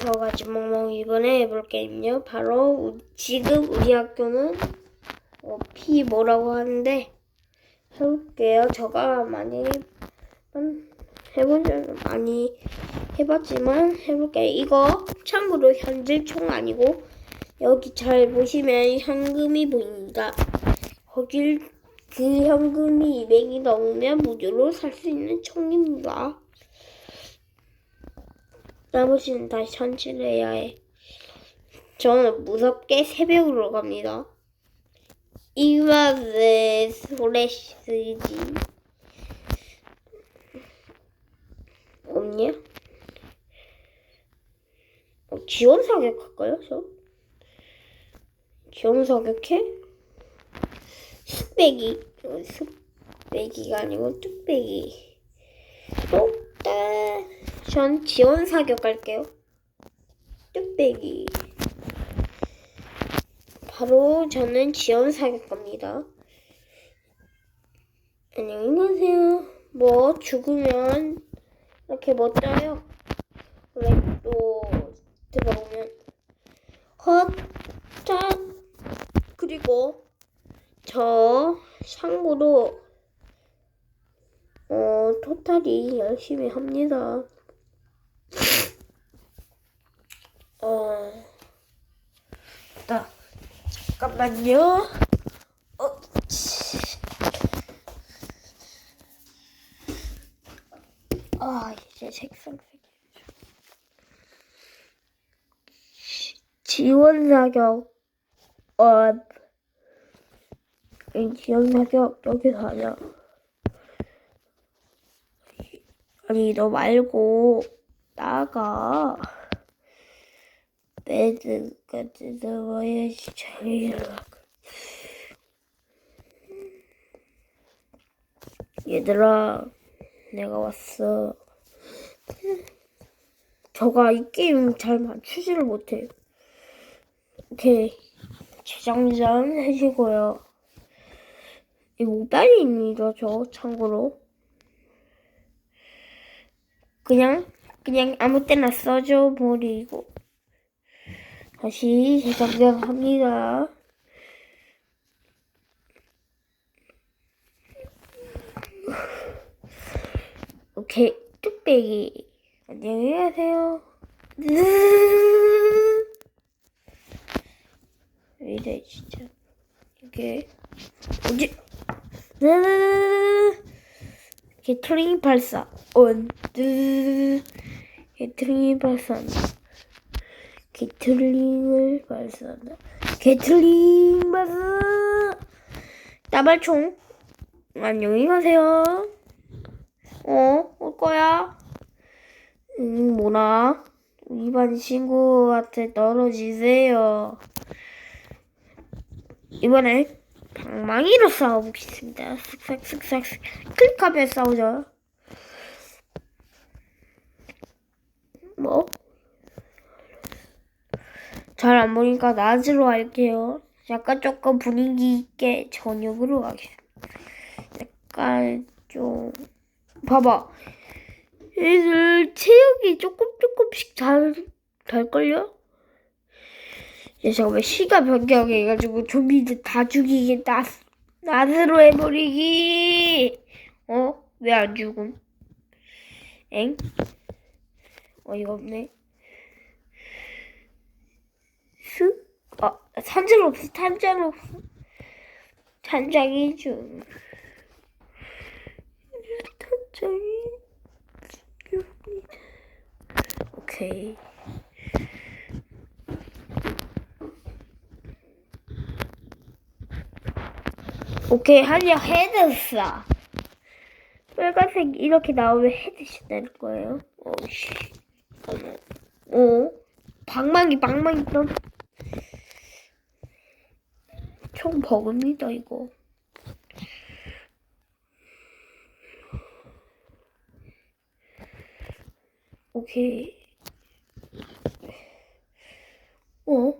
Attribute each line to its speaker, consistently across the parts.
Speaker 1: 여섯 가지 멍멍 이번에 해볼 게임요. 바로 우- 지금 우리 학교는 어, P 뭐라고 하는데 해볼게요. 제가 많이 한- 해본 적은 많이 해봤지만 해볼게요. 이거 참고로 현질 총 아니고 여기 잘 보시면 현금이 보입니다. 거길 그 현금이 200이 넘으면 무료로 살 수 있는 총입니다. 나머지는 다시 천치를 해야 해. 저는 무섭게 새벽으로 갑니다. 이마드 소레시지 없냐? 어, 지원 사격할까요, 저? 지원 사격해? 쑥배기, 어, 쑥배기가 아니고 뚝배기. 똑따. 전 지원 사격 할게요. 뚝배기. 바로 저는 지원 사격합니다. 안녕히 가세요. 뭐 죽으면 이렇게 뭐 떠요. 원래 또 들어오면 헛, 짠. 그리고 저 참고로 어 토탈이 열심히 합니다. 어, 나 잠깐만요. 어, 치. 아 이제 색상 색이 지원 사격 어이 지원 사격 여기서 하냐? 아니 너 말고 나가. 매드까지 나와야지 자기가 얘들아 내가 왔어. 저가 이 게임 잘 맞추지를 못해. 오케이 재장전 해주고요. 이 모바일입니다 저 참고로. 그냥 그냥 아무 때나 써줘 버리고 다시 재장전합니다. 오케이 뚝배기 안녕히 가세요. 왜 이래 진짜 이게 어디 게트링 발사 온 게트링 발사한다. 게틀링을 발사한다. 게틀링 발사! 따발총. 안녕히 가세요. 어? 올 거야? 응, 뭐나? 우리 반 친구한테 떨어지세요. 이번엔 방망이로 싸워보겠습니다. 슥싹슥싹 클릭하면 싸우죠. 뭐? 잘 안 보니까 낮으로 할게요. 약간 조금 분위기 있게 저녁으로 가겠습니다. 약간 좀 봐봐. 얘들 체력이 조금 조금씩 잘 달걸요? 이제 잠깐만 시간 변경해가지고 좀비들 다 죽이게 낮, 낮으로 해버리기. 어? 왜 안 죽음? 엥? 어이가 없네. 스? 없어, 탄장 없어. 탄장이 좀. 탄장이. 죽습니다. 오케이. 오케이, 한약 헤드스다. 빨간색 이렇게 나오면 헤드샷 될 거예요. 오 씨. 어? 방망이, 방망이 던. 총 버그입니다, 이거. 오케이. 어?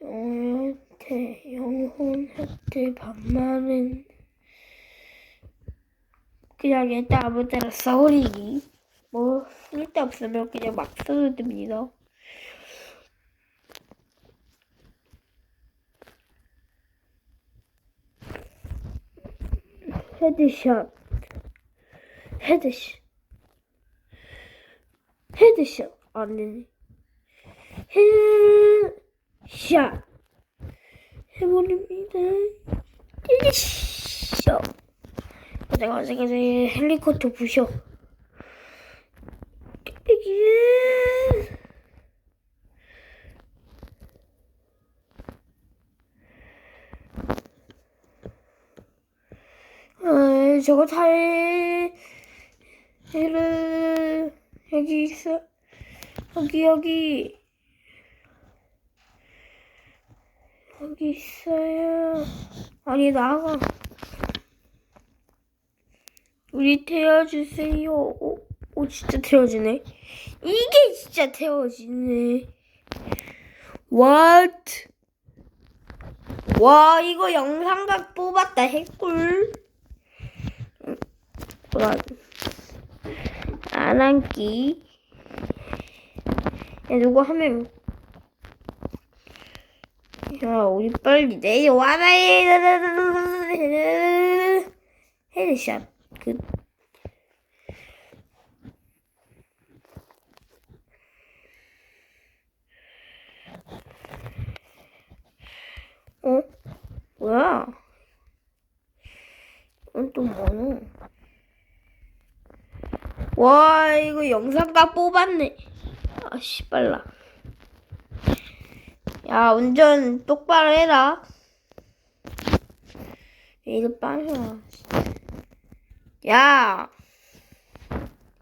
Speaker 1: 영혼한테, 영혼한테 반말은 그냥 일단 아무 때나 싸우리기. 뭐, 쓸데없으면 그냥 막 써도 됩니다. 헤드샷. 헤드샷. 헤드샷. 안 되네 헤드샷. 해버립니다. 헤드샷. 가자 가자 헬리콥터 부셔 뚝배기 아, 저거 잘, 얘를, 여기 있어. 여기, 여기. 여기 있어요. 아니, 나가. 우리 태워주세요. 오, 오, 진짜 태워지네. 이게 진짜 태워지네. What? 와, 이거 영상각 뽑았다. 핵꿀. 그만. 안 앉기. 야, 누구 하면. 야, 우리 빨리 내려와라. 헤드샷. 그. 어? 뭐야? 이건 또 뭐노? 와 이거 영상 다 뽑았네. 아씨 빨라. 야 운전 똑바로 해라. 왜 이리 빨라 야.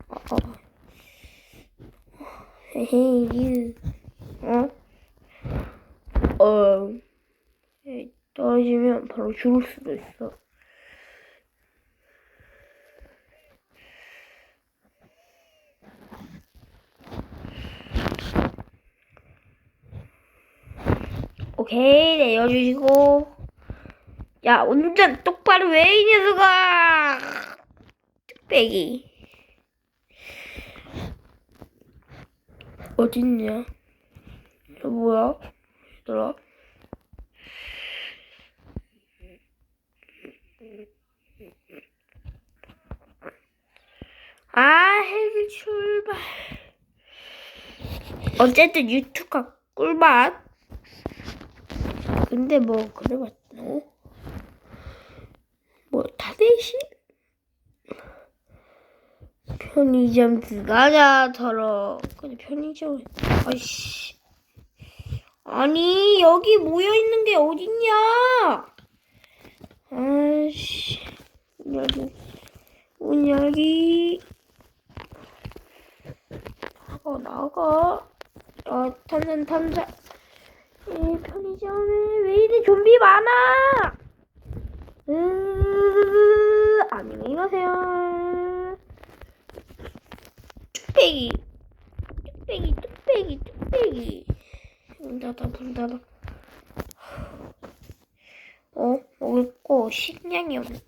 Speaker 1: 어, 어. 헤헤 유 어? 어 떨어지면 바로 죽을 수도 있어 오케이 내려주시고. 야 운전 똑바로 왜 이 녀석아! 뚝배기. 어딨냐? 저 뭐야? 얘들아. 아 헬기 출발. 어쨌든 유튜브가 꿀맛 근데 뭐 그래봤자 어? 뭐다 대신 편의점 들어가자 더러 근데 편의점 아이씨. 아니 여기 모여 있는 게 어딨냐? 아이씨. 문 열기 문 열기. 나가 나가. 아 탄산 탄산 이 편의점에 왜 이리 좀비 많아? 으, 안녕히 가세요. 뚝배기, 뚝배기, 뚝배기, 뚝배기. 문 닫아, 문 닫아. 어, 먹을 거 식량이 없네.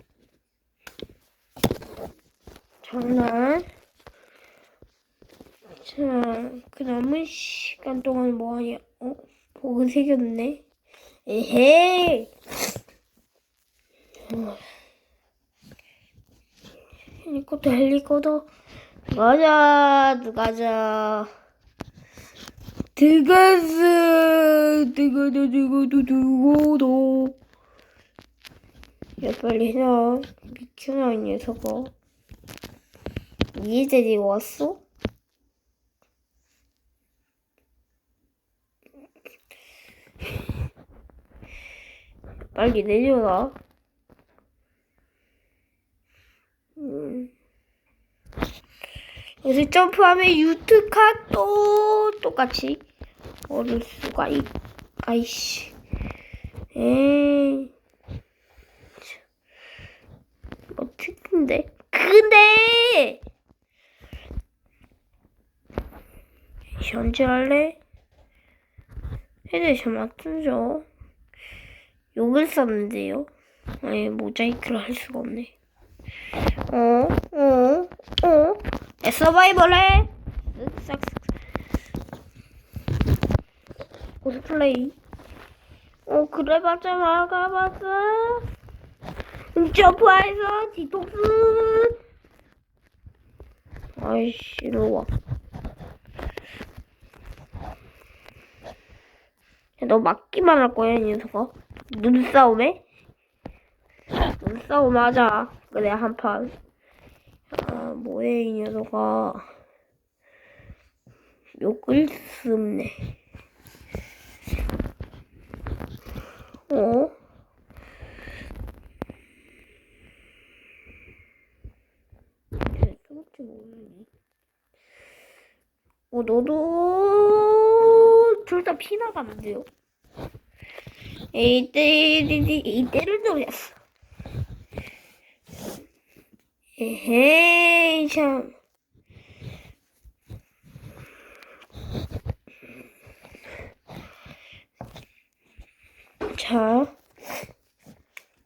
Speaker 1: 장난. 자, 그 남은 시간 동안 뭐 하냐? 어? 복은 새겼네. 에헤이. 어. 헬리콥터 헬리콥터 가자 들어가자 들어갔어 들어가도 들어가도 들어가도 야 빨리 해라 미친아 이 녀석아 이해 데리고 왔어? 빨리 내려라. 음. 여기서 점프하면 유트카 또 똑같이 얻을 수가 있. 아이씨. 에이. 뭐 특인데. 근데 현재 할래? 헤드샷 맞죠? 욕을 썼는데요. 아니 모자이크를 할 수가 없네. 어, 어, 어. 에, 서바이벌 해. 쓱싹. 코스플레이. 어 그래 맞아 막아봤어. 점프해서 뒤통수. 아이씨, 이리 와. 야, 너 맞기만 할 거야, 이 녀석아. 눈싸움에? 눈싸움 하자. 그래, 한 판. 아, 뭐해, 이 녀석아. 욕을 씁네. 어? 쟤 쫄지 모르니. 어, 너도 둘 다 피 나가는데요? 이때, 이때를 노렸어. 에헤이, 참. 자,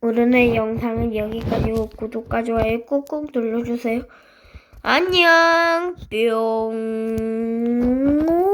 Speaker 1: 오늘의 영상은 여기까지고 구독과 좋아요 꾹꾹 눌러주세요. 안녕, 뿅.